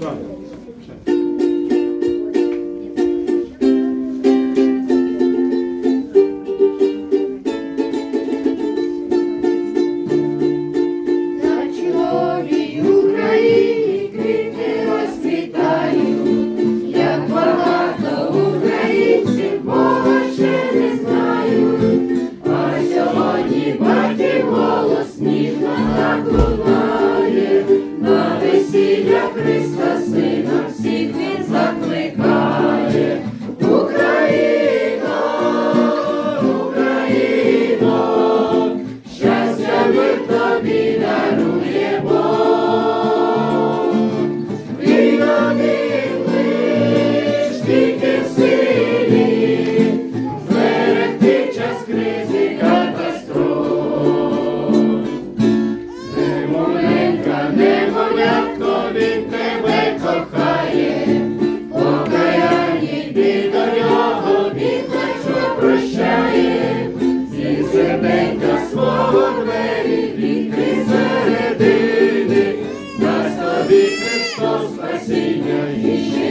对 кохає, покаянні біда нього, віддачу прощає, зі серденька свого двері, вітри середини, нас тобі Христос спасіння і ще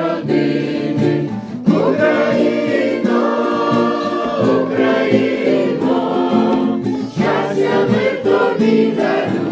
родини, Україно, Україно, щастя ми тобі даруємо.